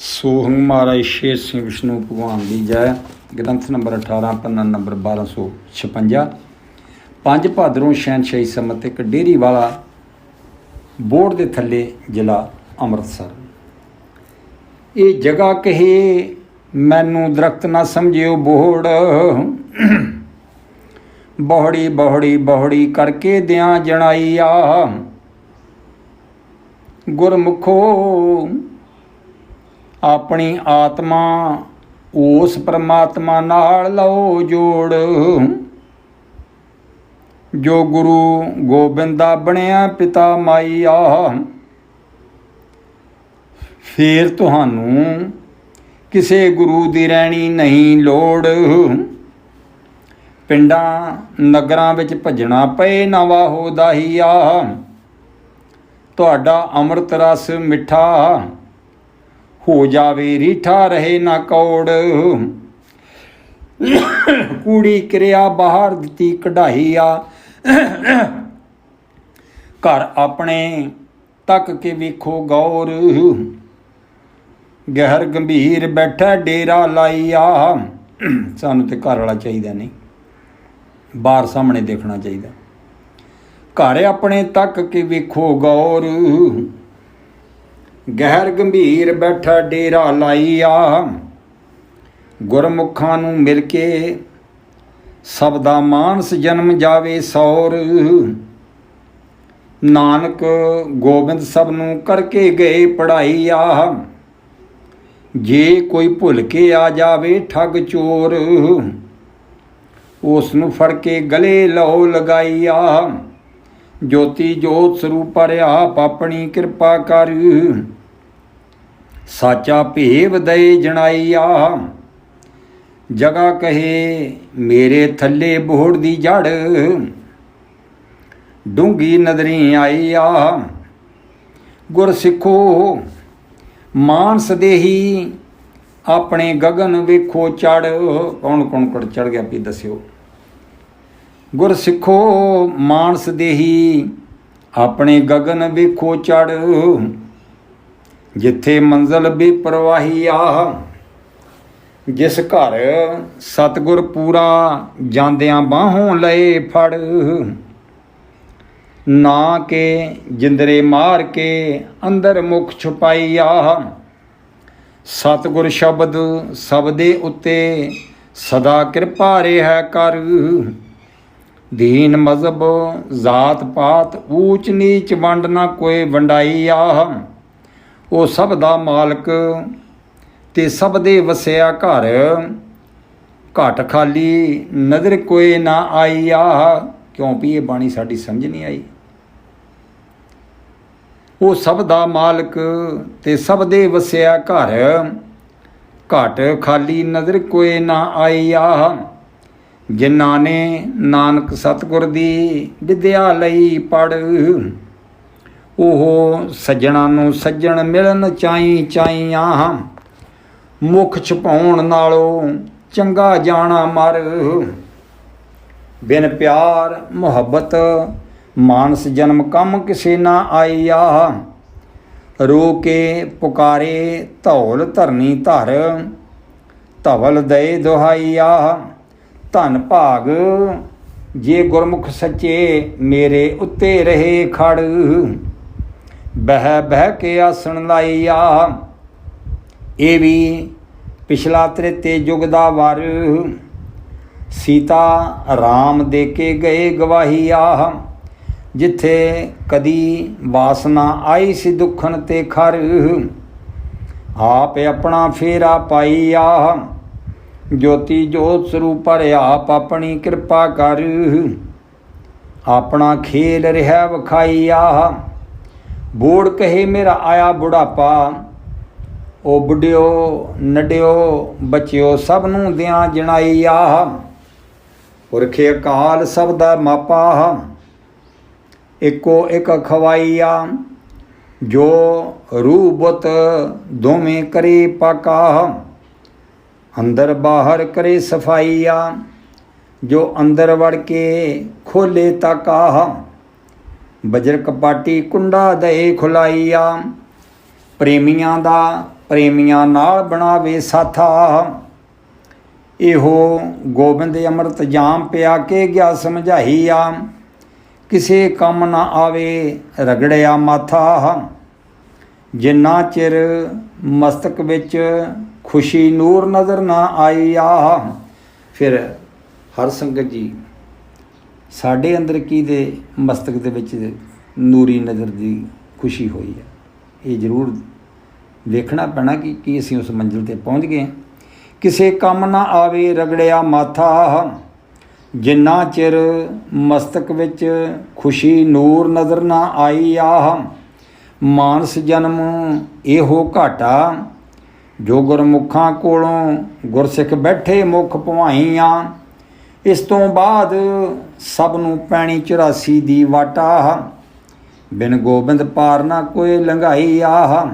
ਸੋਹੰ ਮਹਾਰਾਜ, ਸ਼ੇਰ ਸਿੰਘ ਵਿਸ਼ਨੂੰ ਭਗਵਾਨ ਦੀ ਜੈ। ਗ੍ਰੰਥ ਨੰਬਰ 18 ਪੰਨਾ ਨੰਬਰ 1256 ਪੰਜ ਭਾਦਰੋਂ ਸ਼ਹਿਨਸ਼ਾਹੀ ਸਮਤ ਇੱਕ ਡੇਰੀ ਵਾਲਾ ਬੋਰਡ ਦੇ ਥੱਲੇ ਜ਼ਿਲ੍ਹਾ ਅੰਮ੍ਰਿਤਸਰ। ਇਹ ਜਗ੍ਹਾ ਕਹੇ, ਮੈਨੂੰ ਦਰਖਤ ਨਾ ਸਮਝਿਓ ਬੋਹੜ ਬੋਹੜੀ ਬੋਹੜੀ ਬੋਹੜੀ ਕਰਕੇ ਦਿਆਂ ਜਣਾਈ ਆ ਗੁਰਮੁਖੋ ਆਪਣੀ ਆਤਮਾ ਉਸ ਪਰਮਾਤਮਾ ਨਾਲ ਲਓ ਜੋੜ। ਜੋ ਗੁਰੂ ਗੋਬਿੰਦ ਦਾ ਬਣਿਆ, ਪਿਤਾ ਮਾਈਆ ਫੇਰ ਤੁਹਾਨੂੰ ਕਿਸੇ ਗੁਰੂ ਦੀ ਰਹਿਣੀ ਨਹੀਂ ਲੋੜ। ਪਿੰਡਾਂ, ਨਗਰਾਂ ਵਿੱਚ ਭਜਣਾ ਪਏ, ਨਵਾ ਹੋ ਦਾਹੀਆ। ਤੁਹਾਡਾ ਅੰਮ੍ਰਿਤ ਰਸ ਮਿੱਠਾ ਹੋ ਜਾਵੇ, ਰੀਠਾ ਰਹੇ ਨਾ ਕੌੜ। ਕੂੜੀ ਕਿਰਿਆ ਬਾਹਰ ਦਿੱਤੀ ਕਢਾਈ ਆ। ਘਰ ਆਪਣੇ ਤੱਕ ਕੇ ਵੇਖੋ ਗੌਰ। ਗਹਿਰ ਗੰਭੀਰ ਬੈਠਾ ਡੇਰਾ ਲਾਈ ਆ ਸਾਨੂੰ ਤੇ ਘਰ ਵਾਲਾ ਚਾਹੀਦਾ ਨਹੀਂ। ਬਾਹਰ ਸਾਹਮਣੇ ਦੇਖਣਾ ਚਾਹੀਦਾ। ਘਰ ਆਪਣੇ ਤੱਕ ਕੇ ਵੇਖੋ ਗੌਰ। ਗਹਿਰ ਗੰਭੀਰ ਬੈਠਾ ਡੇਰਾ ਲਾਈ ਆ ਗੁਰਮੁਖਾਂ ਨੂੰ ਮਿਲ ਕੇ ਸਭ ਦਾ ਮਾਨਸ ਜਨਮ ਜਾਵੇ ਸੌਰ। ਨਾਨਕ ਗੋਬਿੰਦ ਸਭ ਨੂੰ ਕਰਕੇ ਗਏ ਪੜਾਈ ਆਹ ਜੇ ਕੋਈ ਭੁੱਲ ਕੇ ਆ ਜਾਵੇ ਠੱਗ ਚੋਰ, ਉਸ ਨੂੰ ਫੜ ਕੇ ਗਲੇ ਲਓ ਲਗਾਈ ਆਹ ਜੋਤੀ ਜੋਤ ਸਰੂਪ ਆਪ ਆਪਣੀ ਕਿਰਪਾ ਕਰ। ਸਾਚਾ ਭੇਵ ਦਏ ਜਣਾਈ ਆ ਜਗਾ ਕਹੇ, ਮੇਰੇ ਥੱਲੇ ਬੋੜ ਦੀ ਜੜ ਡੂੰਗੀ ਨਦਰੀ ਆਈ ਆ ਗੁਰ ਸਿੱਖੋ, ਮਾਨਸ ਦੇਹੀ, ਆਪਣੇ ਗਗਨ ਵੇਖੋ ਚੜ। ਕੌਣ ਕੌਣ ਕੜ ਚੜ ਗਿਆ ਵੀ ਦੱਸਿਓ। ਗੁਰ ਸਿੱਖੋ, ਮਾਨਸ ਦੇਹੀ, ਆਪਣੇ ਗਗਨ ਵੇਖੋ ਚੜ। ਜਿੱਥੇ ਮੰਜ਼ਲ ਬੇਪਰਵਾਹੀ ਆਹ, ਜਿਸ ਘਰ ਸਤਗੁਰ ਪੂਰਾ ਜਾਂਦਿਆਂ ਬਾਹੋਂ ਲਏ ਫੜ। ਨਾ ਕੇ ਜਿੰਦਰੇ ਮਾਰ ਕੇ ਅੰਦਰ ਮੁਖ ਛੁਪਾਈ ਆਹ। ਸਤਗੁਰ ਸ਼ਬਦ ਸਬਦੇ ਉੱਤੇ ਸਦਾ ਕਿਰਪਾ ਰਿਹਾ ਕਰ। ਦੀਨ ਮਜ਼ਹਬ ਜਾਤ ਪਾਤ ਊਚ ਨੀਚ ਵੰਡ ਨਾ ਕੋਈ ਵੰਡਾਈ ਆਹ। ਉਹ ਸਭ ਦਾ ਮਾਲਕ ਤੇ ਸਭ ਦੇ ਵਸਿਆ ਘਰ। ਘਟ ਖਾਲੀ ਨਜ਼ਰ ਕੋਈ ਨਾ ਆਈ। ਆ ਕਿਉਂ ਵੀ ਇਹ ਬਾਣੀ ਸਾਡੀ ਸਮਝ ਨਹੀਂ ਆਈ? ਉਹ ਸਭ ਦਾ ਮਾਲਕ ਤੇ ਸਭ ਦੇ ਵਸਿਆ ਘਰ। ਘਟ ਖਾਲੀ ਨਜ਼ਰ ਕੋਈ ਨਾ ਆਈ। ਆ ਜਿਨ੍ਹਾਂ ਨੇ ਨਾਨਕ ਸਤਗੁਰ ਦੀ ਵਿਦਿਆ ਲਈ ਪੜ ਉਹ ਸੱਜਣਾਂ ਨੂੰ ਸੱਜਣ ਮਿਲਣ ਚਾਈ ਚਾਈਆਂ ਮੁਖ ਛਪਾਉਣ ਨਾਲੋਂ ਚੰਗਾ ਜਾਣਾ ਮਰ। ਬਿਨ ਪਿਆਰ, ਮੁਹੱਬਤ, ਮਾਨਸ ਜਨਮ ਕੰਮ ਕਿਸੇ ਨਾ ਆਈ ਆ ਰੋ ਕੇ ਪੁਕਾਰੇ ਧੌਲ ਧਰਨੀ ਧਰ। ਧਵਲ ਦਏ ਦੁਹਾਈ ਆ ਧਨ ਭਾਗ, ਜੇ ਗੁਰਮੁਖ ਸੱਚੇ ਮੇਰੇ ਉੱਤੇ ਰਹੇ ਖੜ। ਬਹਿ ਬਹਿ ਕੇ ਆਸਣ ਲਾਈ ਆ ਇਹ ਵੀ ਪਿਛਲਾ ਤ੍ਰੇਤੇ ਯੁਗ ਦਾ ਵਾਰ। ਸੀਤਾ ਰਾਮ ਦੇ ਕੇ ਗਏ ਗਵਾਹੀ ਆਹ ਜਿੱਥੇ ਕਦੀ ਵਾਸਨਾ ਆਈ ਸੀ ਦੁੱਖਨ ਤੇ ਖਰ। ਆਪ ਆਪਣਾ ਫੇਰਾ ਪਾਈ ਆਹ ਜੋਤੀ ਜੋਤ ਸਰੂਪ ਆਪ ਆਪਣੀ ਕਿਰਪਾ ਕਰ। ਆਪਣਾ ਖੇਲ ਰਿਹਾ ਵਿਖਾਈ ਆਹ ਬੋੜ ਕਹੇ ਮੇਰਾ ਆਇਆ ਬੁਢਾਪਾ। ਉਹ ਬੁੱਢਿਓ ਨਡਿਓ ਬੱਚਿਓ, ਸਭ ਨੂੰ ਦਿਆਂ ਜਣਾਈ ਆ ਪੁਰਖੇ ਅਕਾਲ ਸਭ ਦਾ ਮਾਪਾ। ਇੱਕੋ ਇੱਕ ਖਵਾਈ ਆ। ਜੋ ਰੂਬਤ ਦੋਵੇਂ ਕਰੇ ਪਾਕਾ। ਅੰਦਰ ਬਾਹਰ ਕਰੇ ਸਫ਼ਾਈ ਆ। ਜੋ ਅੰਦਰ ਵੜ ਕੇ ਖੋਲੇ ਤਾਕਾ ਬਜਰ ਕਪਾਟੀ ਕੁੰਡਾ ਦਏ ਖੁਲਾਈਆ। ਪ੍ਰੇਮੀਆਂ ਦਾ ਪ੍ਰੇਮੀਆਂ ਨਾਲ ਬਣਾਵੇ ਸਾਥਾ। ਇਹੋ ਗੋਬਿੰਦ ਅੰਮ੍ਰਿਤ ਜਾਮ ਪਿਆ ਕੇ ਗਿਆ ਸਮਝਾਈ ਆ ਕਿਸੇ ਕੰਮ ਨਾ ਆਵੇ ਰਗੜਿਆ ਮਾਥਾ। ਜਿੰਨਾ ਚਿਰ ਮਸਤਕ ਵਿੱਚ ਖੁਸ਼ੀ ਨੂਰ ਨਜ਼ਰ ਨਾ ਆਈ ਆ ਫਿਰ ਹਰ ਸੰਗਤ ਜੀ ਸਾਡੇ ਅੰਦਰ ਕੀ ਦੇ ਮਸਤਕ ਦੇ ਵਿੱਚ ਨੂਰੀ ਨਜ਼ਰ ਦੀ ਖੁਸ਼ੀ ਹੋਈ ਹੈ ਇਹ ਜ਼ਰੂਰ ਵੇਖਣਾ ਪੈਣਾ ਕਿ ਕੀ ਅਸੀਂ ਉਸ ਮੰਜ਼ਿਲ ਤੇ ਪਹੁੰਚ ਗਏ ਹਾਂ। ਕਿਸੇ ਕੰਮ ਨਾ ਆਵੇ ਰਗੜਿਆ ਮਾਥਾ, ਜਿੰਨਾ ਚਿਰ ਮਸਤਕ ਵਿੱਚ ਖੁਸ਼ੀ ਨੂਰ ਨਜ਼ਰ ਨਾ ਆਈ ਆਹ, ਮਾਨਸ ਜਨਮ ਇਹੋ ਘਾਟਾ, ਜੋ ਗੁਰਮੁਖਾਂ ਕੋਲੋਂ ਗੁਰਸਿੱਖ ਬੈਠੇ ਮੁਖ ਭਵਾਈਆਂ ਇਸ ਤੋਂ ਬਾਅਦ ਸਭ ਨੂੰ ਪੈਣੀ 84 ਦੀ ਵਾਟਾ। ਬਿਨ ਗੋਬਿੰਦ ਪਾਰ ਨਾ ਕੋਈ ਲੰਘਾਈ ਆਹ।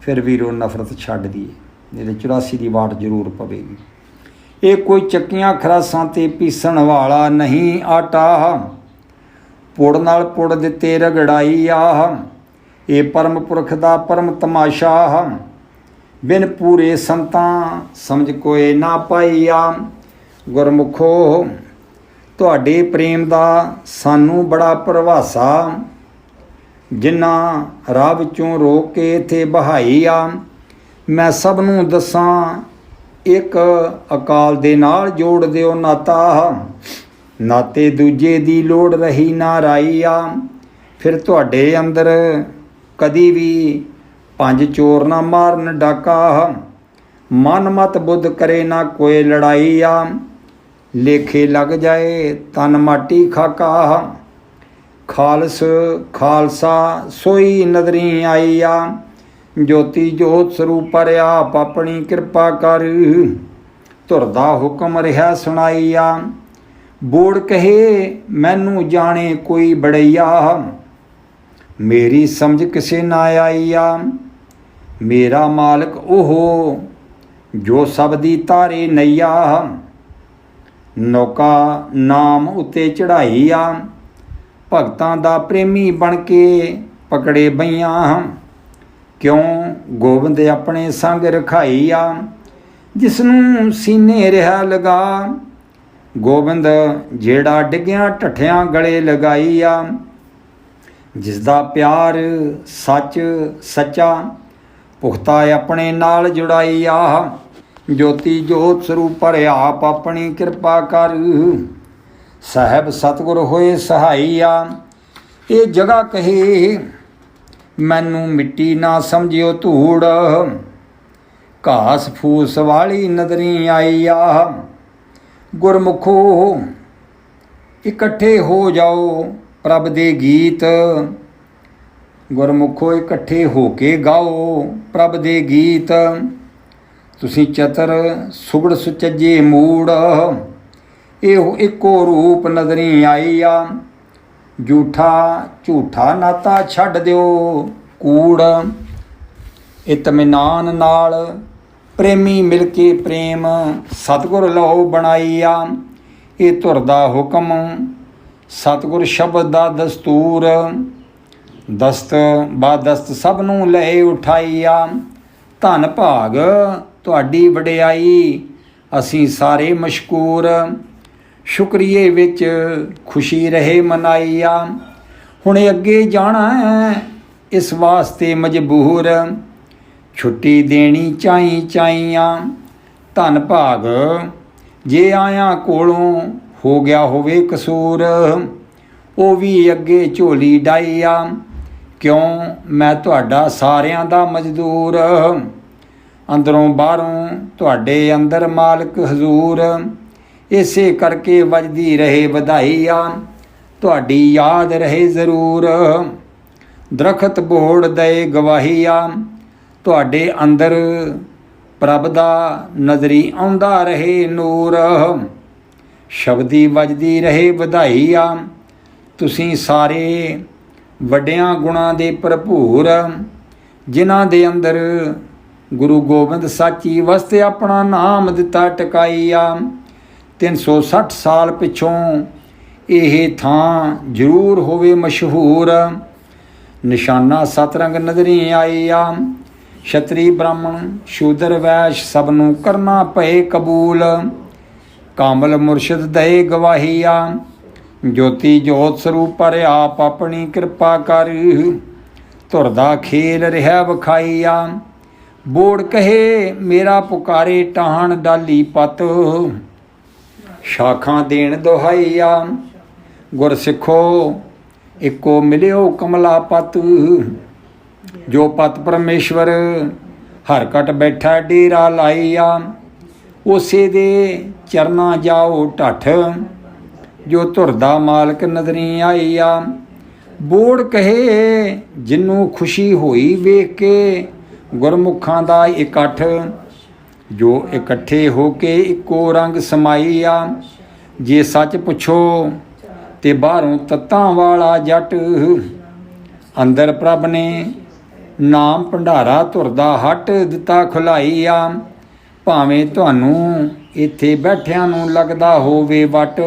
ਫਿਰ ਵੀਰੋ ਨਫ਼ਰਤ ਛੱਡ ਦੀਏ ਇਹਦੇ 84 ਦੀ ਵਾਟ ਜ਼ਰੂਰ ਪਵੇਗੀ। ਇਹ ਕੋਈ ਚੱਕੀਆਂ ਖਰਾਸਾਂ ਤੇ ਪੀਸਣ ਵਾਲਾ ਨਹੀਂ ਆਟਾ। ਪੁੜ ਨਾਲ ਪੁੜ ਦਿੱਤੇ ਰਗੜਾਈ ਆਹ। ਇਹ ਪਰਮ ਪੁਰਖ ਦਾ ਪਰਮ ਤਮਾਸ਼ਾ। ਬਿਨ ਪੂਰੇ ਸੰਤਾਂ ਸਮਝ ਕੋਏ ਨਾ ਪਾਈਆ ਗੁਰਮੁਖੋ, ਤੁਹਾਡੇ ਪ੍ਰੇਮ ਦਾ ਸਾਨੂੰ ਬੜਾ ਪ੍ਰਵਾਸਾ ਜਿਨ੍ਹਾਂ ਰਾਹ ਵਿੱਚੋਂ ਰੋਕ ਕੇ ਇਥੇ ਬਹਾਈ ਆ, ਮੈਂ ਸਭ ਨੂੰ ਦੱਸਾਂ, ਇੱਕ ਅਕਾਲ ਦੇ ਨਾਲ ਜੋੜ ਦਿਓ ਨਾਤਾ। ਨਾਤੇ ਦੂਜੇ ਦੀ ਲੋੜ ਰਹੀ ਨਾ ਰਾਈ ਆ, ਫਿਰ ਤੁਹਾਡੇ ਅੰਦਰ ਕਦੀ ਵੀ ਪੰਜ ਚੋਰ ਨਾ ਮਾਰਨ ਡਾਕਾ। ਮਨ ਮਤ ਬੁੱਧ ਕਰੇ ਨਾ ਕੋਈ ਲੜਾਈ ਆ ਲੇਖੇ ਲੱਗ ਜਾਏ ਤਨ ਮਾਟੀ ਖਾਕਾ। ਖਾਲਸ ਖਾਲਸਾ, ਸੋਈ ਨਦਰੀ ਆਈ ਆ ਜੋਤੀ ਜੋਤ ਸਰੂਪ ਆਪ ਆਪਣੀ ਕਿਰਪਾ ਕਰ। ਧੁਰਦਾ ਹੁਕਮ ਰਿਹਾ ਸੁਣਾਈ ਆ ਬੋੜ ਕਹੇ, ਮੈਨੂੰ ਜਾਣੇ ਕੋਈ ਬੜਈਆ। ਮੇਰੀ ਸਮਝ ਕਿਸੇ ਨਾ ਆਈ ਆ ਮੇਰਾ ਮਾਲਕ ਉਹ, ਜੋ ਸਭ ਦੀ ਤਾਰੇ ਨਈਆ। ਨੌਕਾ ਨਾਮ ਉਤੇ ਚੜਾਈ ਆ। ਭਗਤਾਂ ਦਾ ਪ੍ਰੇਮੀ ਬਣ ਕੇ ਪਕੜੇ ਬਈਆਂ ਕਿਉਂ ਗੋਬਿੰਦ ਆਪਣੇ ਸੰਗ ਰਖਾਈ ਆ। ਜਿਸ ਨੂੰ ਸੀਨੇ ਰਿਹਾ ਲਗਾ। ਗੋਬਿੰਦ ਜਿਹੜਾ ਡਿੱਗਿਆ ਠੱਠਿਆਂ ਗਲੇ ਲਗਾਈ ਆ। ਜਿਸ ਦਾ ਪਿਆਰ ਸੱਚ ਸੱਚਾ, ਪੁਖਤਾ ਆਪਣੇ ਨਾਲ ਜੁੜਾਈ ਆ। ਜੋਤੀ ਜੋਤ ਸਰੂਪ ਆਪ ਆਪਣੀ ਕਿਰਪਾ ਕਰ। ਸਹਿਬ ਸਤਿਗੁਰ ਹੋਏ ਸਹਾਈ ਆ ਇਹ ਜਗ੍ਹਾ ਕਹੇ, ਮੈਨੂੰ ਮਿੱਟੀ ਨਾ ਸਮਝਿਓ ਧੂੜ। ਘਾਸ ਫੂਸ ਵਾਲੀ ਨਦਰੀ ਆਈ ਆ ਗੁਰਮੁਖੋ, ਇਕੱਠੇ ਹੋ ਜਾਓ ਪ੍ਰਭ ਦੇ ਗੀਤ। ਗੁਰਮੁਖੋ, ਇਕੱਠੇ ਹੋ ਕੇ ਗਾਓ ਪ੍ਰਭ ਦੇ ਗੀਤ। ਤੁਸੀਂ ਚਤਰ ਸੁਗੜ ਸੁਚੱਜੇ ਮੂੜ। ਇਹੋ ਇੱਕੋ ਰੂਪ ਨਜ਼ਰੀ ਆਈ ਆ ਝੂਠਾ ਝੂਠਾ ਨਾਤਾ ਛੱਡ ਦਿਓ ਕੂੜ। ਇਤਮਿਨਾਨ ਨਾਲ ਪ੍ਰੇਮੀ ਮਿਲ ਕੇ ਪ੍ਰੇਮ ਸਤਿਗੁਰ ਲਓ ਬਣਾਈ ਆ ਇਹ ਧੁਰ ਦਾ ਹੁਕਮ ਸਤਿਗੁਰ ਸ਼ਬਦ ਦਾ ਦਸਤੂਰ। ਦਸਤ ਬਾ ਦਸਤ ਸਭ ਨੂੰ ਲੈ ਉਠਾਈ ਆ ਧੰਨ ਭਾਗ ਤੁਹਾਡੀ ਵਡਿਆਈ ਅਸੀਂ ਸਾਰੇ ਮਸ਼ਕੂਰ। ਸ਼ੁਕਰੀਏ ਵਿੱਚ ਖੁਸ਼ੀ ਰਹੇ ਮਨਾਈ ਆ ਹੁਣ ਅੱਗੇ ਜਾਣਾ ਹੈ, ਇਸ ਵਾਸਤੇ ਮਜਬੂਰ। ਛੁੱਟੀ ਦੇਣੀ ਚਾਈ ਚਾਈਆਂ, ਧੰਨ ਭਾਗ। ਜੇ ਆਇਆ ਕੋਲੋਂ ਹੋ ਗਿਆ ਹੋਵੇ ਕਸੂਰ, ਉਹ ਵੀ ਅੱਗੇ ਝੋਲੀ ਡਾਈ ਆ ਕਿਉਂ? ਮੈਂ ਤੁਹਾਡਾ ਸਾਰਿਆਂ ਦਾ ਮਜ਼ਦੂਰ। ਅੰਦਰੋਂ ਬਾਹਰੋਂ ਤੁਹਾਡੇ ਅੰਦਰ ਮਾਲਕ ਹਜ਼ੂਰ, ਇਸੇ ਕਰਕੇ ਵੱਜਦੀ ਰਹੇ ਵਧਾਈ ਆ ਤੁਹਾਡੀ ਯਾਦ ਰਹੇ ਜ਼ਰੂਰ। ਦਰਖਤ ਬੋੜ ਦੇ ਗਵਾਹੀ ਆ ਤੁਹਾਡੇ ਅੰਦਰ ਪ੍ਰਭ ਦਾ ਨਜ਼ਰੀ ਆਉਂਦਾ ਰਹੇ ਨੂਰ। ਸ਼ਬਦੀ ਵੱਜਦੀ ਰਹੇ ਵਧਾਈ ਆ ਤੁਸੀਂ ਸਾਰੇ ਵੱਡਿਆਂ ਗੁਣਾਂ ਦੇ ਭਰਪੂਰ, ਜਿਨ੍ਹਾਂ ਦੇ ਅੰਦਰ ਗੁਰੂ ਗੋਬਿੰਦ ਸਾਚੀ ਵਸਤੇ ਆਪਣਾ ਨਾਮ ਦਿੱਤਾ ਟਿਕਾਈ ਆ 360 ਸਾਲ ਪਿਛੋਂ ਇਹ ਥਾਂ ਜ਼ਰੂਰ ਹੋਵੇ ਮਸ਼ਹੂਰ। ਨਿਸ਼ਾਨਾ ਸਤਰੰਗ ਨਜ਼ਰੀ ਆਈ ਆ ਛਤਰੀ ਬ੍ਰਾਹਮਣ, ਸ਼ੂਦਰ ਵੈਸ਼ ਸਭ ਨੂੰ ਕਰਨਾ ਪਏ ਕਬੂਲ। ਕਾਮਲ ਮੁਰਸ਼ਿਦ ਦਏ ਗਵਾਹੀਆ। ਜੋਤੀ ਜੋਤ ਸਰੂਪ ਪਰ ਆਪ ਆਪਣੀ ਕਿਰਪਾ ਕਰ। ਧੁਰ ਦਾ ਖੇਲ ਰਿਹਾ ਵਿਖਾਈਆ ਬੋੜ ਕਹੇ, ਮੇਰਾ ਪੁਕਾਰੇ ਟਾਹਣ ਡਾਲੀ ਪਤ। ਸ਼ਾਖਾਂ ਦੇਣ ਦੁਹਾਈਆ ਗੁਰ ਸਿੱਖੋ ਇੱਕੋ ਮਿਲਿਓ ਕਮਲਾ ਪਤ। ਜੋ ਪਤ ਪਰਮੇਸ਼ਵਰ, ਹਰ ਕਟ ਬੈਠਾ ਡੇਰਾ ਲਾਈਆ। ਉਸੇ ਦੇ ਚਰਨਾ ਜਾਓ ਢੱਠ, ਜੋ ਧੁਰ ਦਾ ਮਾਲਕ ਨਦਰੀ ਆਈਆ। ਬੋੜ ਕਹੇ, ਜਿੰਨੂੰ ਖੁਸ਼ੀ ਹੋਈ ਵੇਖ ਕੇ ਗੁਰਮੁਖਾਂ ਦਾ ਇਕੱਠ, ਜੋ ਇਕੱਠੇ ਹੋ ਕੇ ਇੱਕੋ ਰੰਗ ਸਮਾਈ ਆ ਜੇ ਸੱਚ ਪੁੱਛੋ ਤੇ ਬਾਹਰੋਂ ਤੱਤਾਂ ਵਾਲਾ ਜੱਟ। ਅੰਦਰ ਪ੍ਰਭ ਨੇ ਨਾਮ ਭੰਡਾਰਾ ਧੁਰਦਾ ਹਟ ਦਿੱਤਾ ਖੁਲਾਈ ਆ ਭਾਵੇਂ ਤੁਹਾਨੂੰ ਇੱਥੇ ਬੈਠਿਆਂ ਨੂੰ ਲੱਗਦਾ ਹੋਵੇ ਵਟ।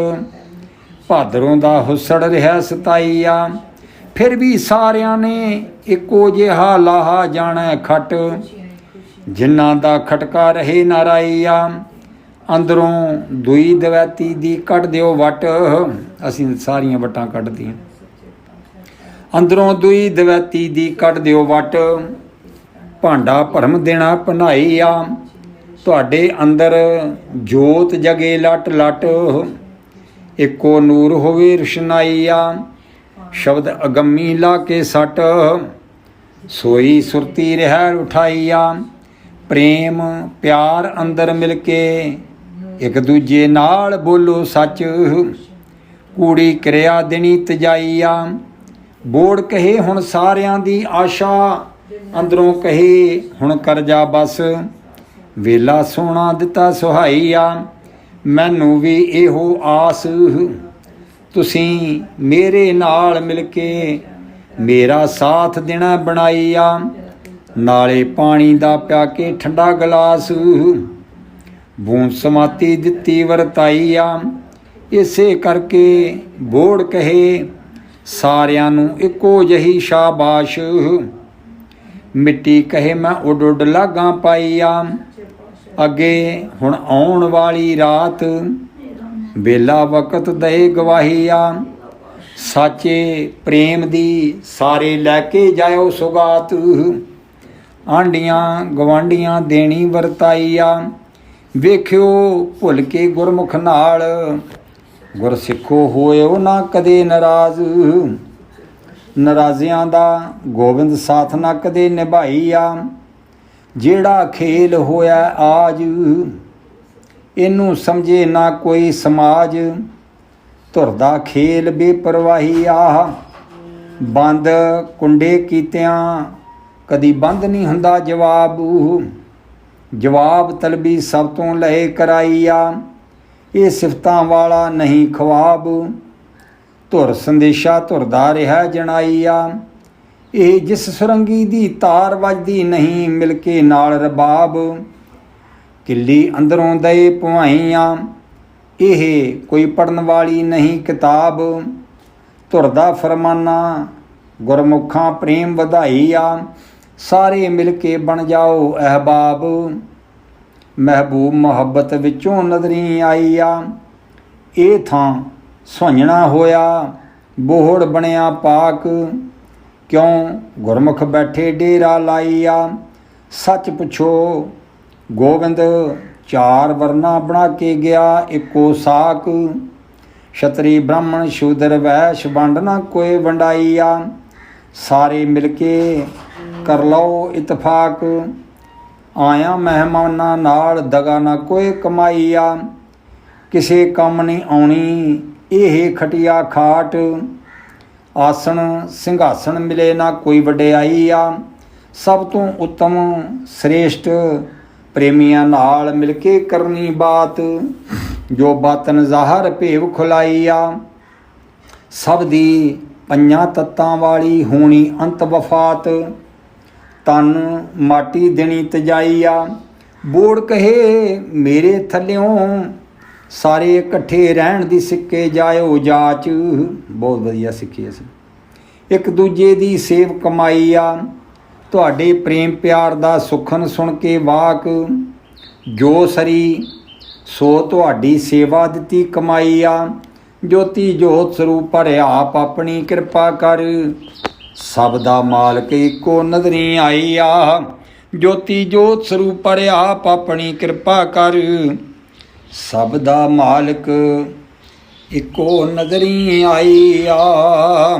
ਭਾਦਰੋਂ ਦਾ ਹੁਸੜ ਰਿਹਾ ਸਤਾਈ ਆ ਫਿਰ ਵੀ ਸਾਰਿਆਂ ਨੇ ਇੱਕੋ ਜਿਹਾ ਲਾਹਾ ਜਾਣਾ ਖਟ। ਜਿਨ੍ਹਾਂ ਦਾ ਖਟਕਾ ਰਹੇ ਨਾਰਾਈਆ ਅੰਦਰੋਂ ਦੁਈ ਦਵੈਤੀ ਦੀ ਕੱਢ ਦਿਓ ਵਟ। ਅਸੀਂ ਸਾਰੀਆਂ ਵਟਾਂ ਕੱਢਦੀਆਂ। ਅੰਦਰੋਂ ਦੁਈ ਦਵੈਤੀ ਦੀ ਕੱਢ ਦਿਓ ਵਟ। ਭਾਂਡਾ ਭਰਮ ਦੇਣਾ ਭਨਾਈ ਆ ਤੁਹਾਡੇ ਅੰਦਰ ਜੋਤ ਜਗੇ ਲਟ ਲਟ। ਇੱਕੋ ਨੂਰ ਹੋਵੇ ਰੁਸ਼ਨਾਈ ਆ ਸ਼ਬਦ ਅਗੰਮੀ ਲਾ ਕੇ ਸਟ। ਸੋਈ ਸੁਰਤੀ ਰਹਿ ਉਠਾਈਆ। ਪ੍ਰੇਮ ਪਿਆਰ ਅੰਦਰ ਮਿਲ ਕੇ ਇੱਕ ਦੂਜੇ ਨਾਲ ਬੋਲੋ ਸੱਚ। ਕੂੜੀ ਕਿਰਿਆ ਦੇਣੀ ਤਜਾਈਆ। ਬੋੜ ਕਹੇ ਹੁਣ ਸਾਰਿਆਂ ਦੀ ਆਸ਼ਾ। ਅੰਦਰੋਂ ਕਹੇ ਹੁਣ ਕਰ ਜਾ ਬਸ। ਵੇਲਾ ਸੋਨਾ ਦਿੱਤਾ ਸੁਹਾਈਆ। ਮੈਨੂੰ ਵੀ ਇਹੋ ਆਸ। ਤੁਸੀਂ ਮੇਰੇ ਨਾਲ ਮਿਲ ਕੇ ਮੇਰਾ ਸਾਥ ਦੇਣਾ ਬਣਾਈ ਆ ਨਾਲੇ ਪਾਣੀ ਦਾ ਪਿਆ ਕੇ ਠੰਡਾ ਗਲਾਸ। ਬੂੰਦ ਸਮਾਤੀ ਦਿੱਤੀ ਵਰਤਾਈ ਆ ਇਸੇ ਕਰਕੇ ਬੋੜ ਕਹੇ, ਸਾਰਿਆਂ ਨੂੰ ਇੱਕੋ ਜਹੀ ਸ਼ਾਬਾਸ਼। ਮਿੱਟੀ ਕਹੇ, ਮੈਂ ਉੱਡ ਉੱਡ ਲਾਗਾਂ ਆ ਅੱਗੇ ਹੁਣ ਆਉਣ ਵਾਲੀ ਰਾਤ ਵੇਲਾ ਵਕਤ ਦੇ ਗਵਾਹੀਆ। ਸਾਚੇ ਪ੍ਰੇਮ ਦੀ ਸਾਰੇ ਲੈ ਕੇ ਜਾਇਓ ਸੁਗਾਤ। ਆਂਡੀਆਂ ਗਵਾਂਡੀਆਂ ਦੇਣੀ ਵਰਤਾਈਆ। ਵੇਖਿਓ ਭੁੱਲ ਕੇ ਗੁਰਮੁਖ ਨਾਲ। ਗੁਰ ਸਿੱਖੋ ਹੋਇਓ ਨਾ ਕਦੇ ਨਾਰਾਜ਼। ਨਰਾਜ਼ਿਆਂ ਦਾ ਗੋਬਿੰਦ ਸਾਥ ਨਾ ਕਦੇ ਨਿਭਾਈਆ। ਜਿਹੜਾ ਖੇਲ ਹੋਇਆ ਆਜ ਇਹਨੂੰ ਸਮਝੇ ਨਾ ਕੋਈ ਸਮਾਜ। ਧੁਰਦਾ ਖੇਲ ਬੇਪਰਵਾਹੀ, ਆਹ ਬੰਦ ਕੁੰਡੇ ਕੀਤਿਆਂ ਕਦੀ ਬੰਦ ਨਹੀਂ ਹੁੰਦਾ ਜਵਾਬ। ਜਵਾਬ ਤਲਬੀ ਸਭ ਤੋਂ ਲਏ ਆ ਇਹ ਸਿਫਤਾਂ ਵਾਲਾ ਨਹੀਂ ਖਵਾਬ। ਧੁਰ ਸੰਦੇਸ਼ਾ ਧੁਰਦਾ ਰਿਹਾ ਜਣਾਈ ਆ ਇਹ ਜਿਸ ਸੁਰੰਗੀ ਦੀ ਤਾਰ ਵੱਜਦੀ ਨਹੀਂ ਮਿਲ ਕੇ ਨਾਲ ਰਬਾਬ। ਕਿੱਲੀ ਅੰਦਰੋਂ ਦਏ ਪੁਆਈਆਂ ਇਹ ਕੋਈ ਪੜਨ ਵਾਲੀ ਨਹੀਂ ਕਿਤਾਬ। ਧੁਰਦਾ ਫਰਮਾਨਾ, ਗੁਰਮੁਖਾਂ ਪ੍ਰੇਮ ਵਧਾਈ ਆ ਸਾਰੇ ਮਿਲ ਕੇ ਬਣ ਜਾਓ ਅਹਬਾਬ। ਮਹਿਬੂਬ ਮੁਹੱਬਤ ਵਿੱਚੋਂ ਨਜ਼ਰੀ ਆਈ ਆ ਇਹ ਥਾਂ ਸੁਹਣਨਾ ਹੋਇਆ, ਬੋਹੜ ਬਣਿਆ ਪਾਕ। ਕਿਉਂ ਗੁਰਮੁਖ ਬੈਠੇ ਡੇਰਾ ਲਾਈ ਆ ਸੱਚ ਪੁੱਛੋ ਗੋਬਿੰਦ ਚਾਰ ਵਰਨਾ ਬਣਾ ਕੇ ਗਿਆ, ਇੱਕੋ ਸਾਕ। ਛਤਰੀ ਬ੍ਰਾਹਮਣ ਸ਼ੂਦਰ ਵੈਸ਼ ਵੰਡ ਨਾ ਕੋਈ ਵੰਡਾਈਆ। ਸਾਰੇ ਮਿਲ ਕੇ ਕਰ ਲਓ ਇਤਫਾਕ। ਆਇਆ ਮਹਿਮਾਨਾਂ ਨਾਲ ਦਗਾ ਨਾ ਕੋਈ ਕਮਾਈਆ। ਕਿਸੇ ਕੰਮ ਨਹੀਂ ਆਉਣੀ, ਇਹ ਖਟਿਆ ਖਾਟ। ਆਸਣ ਸਿੰਘਾਸਣ ਮਿਲੇ ਨਾ ਕੋਈ ਵਡਿਆਈ ਆ ਸਭ ਤੋਂ ਉੱਤਮ ਸ੍ਰੇਸ਼ਟ ਪ੍ਰੇਮੀਆਂ ਨਾਲ ਮਿਲ ਕੇ ਕਰਨੀ ਬਾਤ, ਜੋ ਬਾਤਨ ਜ਼ਾਹਰ ਭੇਵ ਖੁਲਾਈ ਆ ਸਭ ਦੀ ਪੰਜਾਂ ਤੱਤਾਂ ਵਾਲੀ ਹੋਣੀ ਅੰਤ ਵਫਾਤ ਤਨ ਮਾਟੀ ਦੇਣੀ ਤਜਾਈ ਆ ਬੋੜ ਕਹੇ, ਮੇਰੇ ਥੱਲਿਓਂ ਸਾਰੇ ਇਕੱਠੇ ਰਹਿਣ ਦੀ ਸਿੱਕੇ ਜਾਇਓ ਜਾਚ। ਬਹੁਤ ਵਧੀਆ ਸਿੱਖੀ ਅਸੀਂ ਇੱਕ ਦੂਜੇ ਦੀ ਸੇਵ ਕਮਾਈ ਆ ਤੁਹਾਡੇ ਪ੍ਰੇਮ ਪਿਆਰ ਦਾ ਸੁਖਨ ਸੁਣ ਕੇ ਵਾਕ, ਜੋ ਸਰੀ, ਸੋ ਤੁਹਾਡੀ ਸੇਵਾ ਦਿੱਤੀ ਕਮਾਈ ਆ। ਜੋਤੀ ਜੋਤ ਸਰੂਪ ਭਰਿਆ ਆਪ ਆਪਣੀ ਕਿਰਪਾ ਕਰ। ਸਭ ਦਾ ਮਾਲਕ ਇੱਕੋ ਨਜ਼ਰੀ ਆਈ ਆ। ਜੋਤੀ ਜੋਤ ਸਰੂਪ ਭਰਿਆ ਆਪ ਆਪਣੀ ਕਿਰਪਾ ਕਰ। ਸਭ ਦਾ ਮਾਲਕ ਇੱਕੋ ਨਜ਼ਰੀ ਆਈ ਆ।